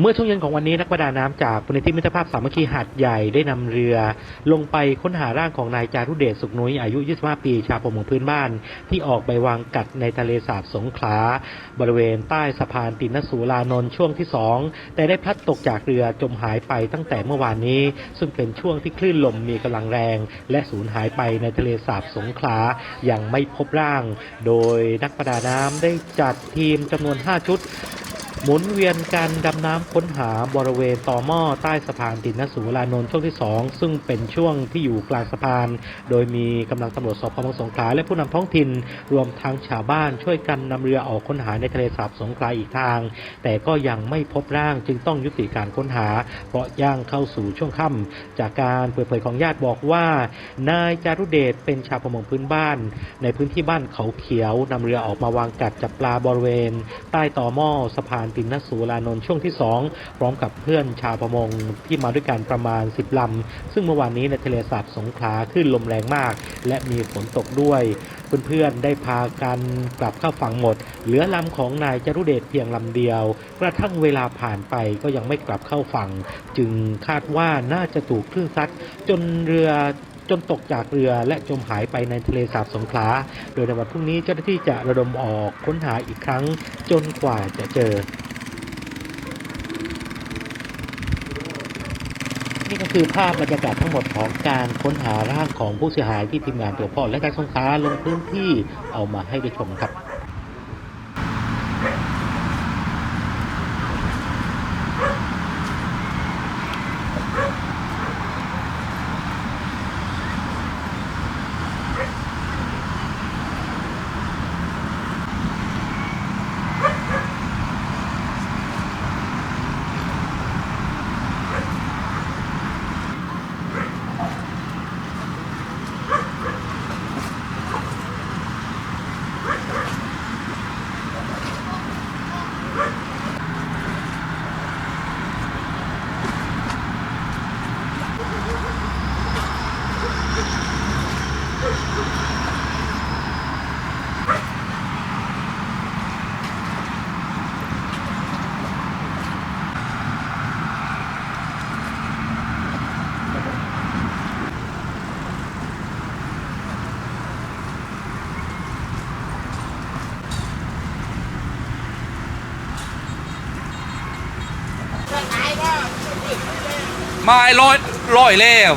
เมื่อช่วงเย็นของวันนี้นักประดาน้ำจากมูลนิธิมิตรภาพสามัคคีหาดใหญ่ได้นำเรือ ลงไปค้นหาร่างของนายจารุเดชสุขนุ้ยอายุ 25 ปี ชาวประมงพื้นบ้าน ที่ออกไปวางกัดในทะเลสาบสงขลา บริเวณใต้สะพานตินสูลานนท์ช่วงที่ 2 แต่ได้พลัดตกจากเรือจมหายไปตั้งแต่เมื่อวานนี้ ซึ่งเป็นช่วงที่คลื่นลมมีกำลังแรง และสูญหายไปในทะเลสาบสงขลาอย่างไม่พบร่าง โดยนักประดาน้ำได้จัดทีมจำนวน 5 ชุด หมุนเวียนการดำน้ำค้นหาบริเวณต่อหม้อใต้สะพานตินสูลานนท์ช่วงที่ 2 ซึ่งเป็นช่วงที่อยู่กลางสะพาน โดยมีกำลังตำรวจสพเมืองสงขลาและผู้นำท้องถิ่นรวมทั้งชาวบ้านช่วยกันนำเรือออกค้นหาในทะเลสาบสงขลาอีกทาง แต่ก็ยังไม่พบร่างจึงต้องยุติการค้นหา เพราะย่างเข้าสู่ช่วงค่ำจากการเปิดเผยของญาติบอกว่า นายจารุเดชเป็นชาวประมงพื้นบ้าน ในพื้นที่บ้านเขาเขียวนำเรือออกมาวางกัดจับปลาบริเวณ ใต้ต่อหม้อสะพานตินนสูลานนท์ช่วงที่ 2 พร้อมกับเพื่อนชาวประมงที่มาด้วยกันประมาณ 10 ลำ ซึ่งเมื่อวานนี้ในทะเลสาบสงขลาคลื่นลมแรงมาก และมีฝนตกด้วย เพื่อนๆได้พากันกลับเข้าฝั่งหมด เหลือลำของนายจรุเดชเพียงลำเดียว กระทั่งเวลาผ่านไปก็ยังไม่กลับเข้าฝั่ง จึงคาดว่าน่าจะถูกคลื่นซัดจนเรือจนตกจากเรือและจมหายไปในทะเลสาบสงขลา โดยในวันพรุ่งนี้เจ้าหน้าที่จะระดมออกค้นหาอีกครั้งจนกว่าจะเจอ นี่ก็คือภาพบรรยากาศทั้งหมดของการค้นหาร่างของผู้เสียหายที่ทีมงานตัวพ่อและการสงขาลงพื้นที่เอามาให้ได้ชมครับ มาลอยลอยแล้ว